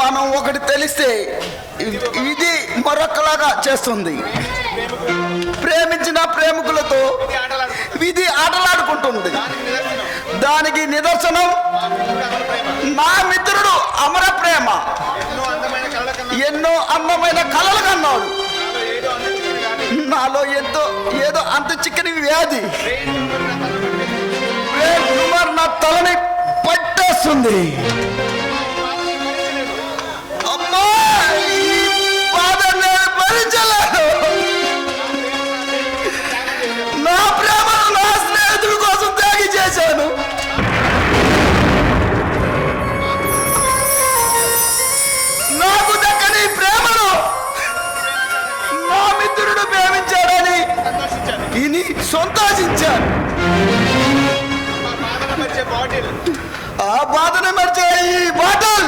మనం ఒకటి తెలిస్తే ఇది మరొకలాగా చేస్తుంది. ప్రేమించిన ప్రేమికులతో ఇది ఆటలాడుకుంటుంది. దానికి నిదర్శనం నా మిత్రుడు అమర ప్రేమ. ఎన్నో అందమైన కళలు కన్నాడు. నాలో ఎంతో ఏదో అంత చిక్కని వ్యాధి. నా తలని పట్టేస్తుంది. దేవుడు ప్రేమించాడని ఇని సంతోషించాను ఆ బాధను మర్చే ఈ బాటిల్.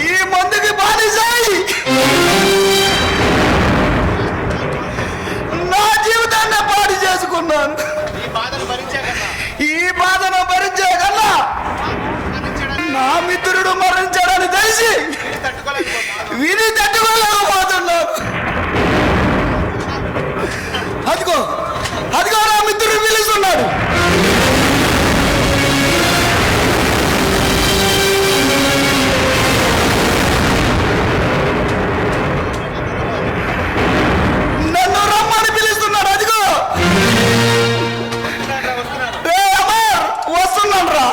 ఈ మందుకి బానిసాయి నా జీవితాన్ని పాడు చేసుకున్నాను. ఈ బాధను భరించే కన్నా నా మిత్రుడు మరణించాడని తెలిసి విని తట్టుకోలేకపోతున్నాను అదిగో అదిగో నా మిత్రుడు పిలుస్తున్నాడు వస్తున్నాను రా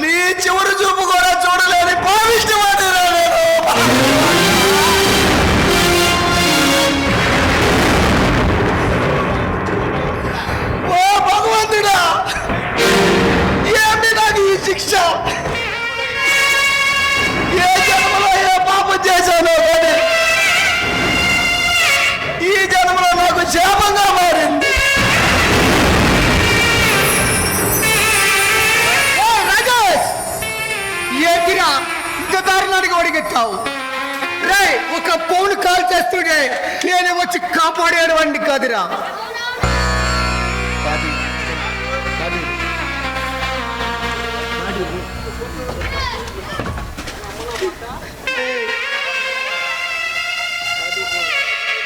నీ చివరి చూపు కూడా చేస్తావు. రే ఒక పౌను కాల్ చేస్తుంటే నేను వచ్చి కాపాడేవాడిని కాదురా.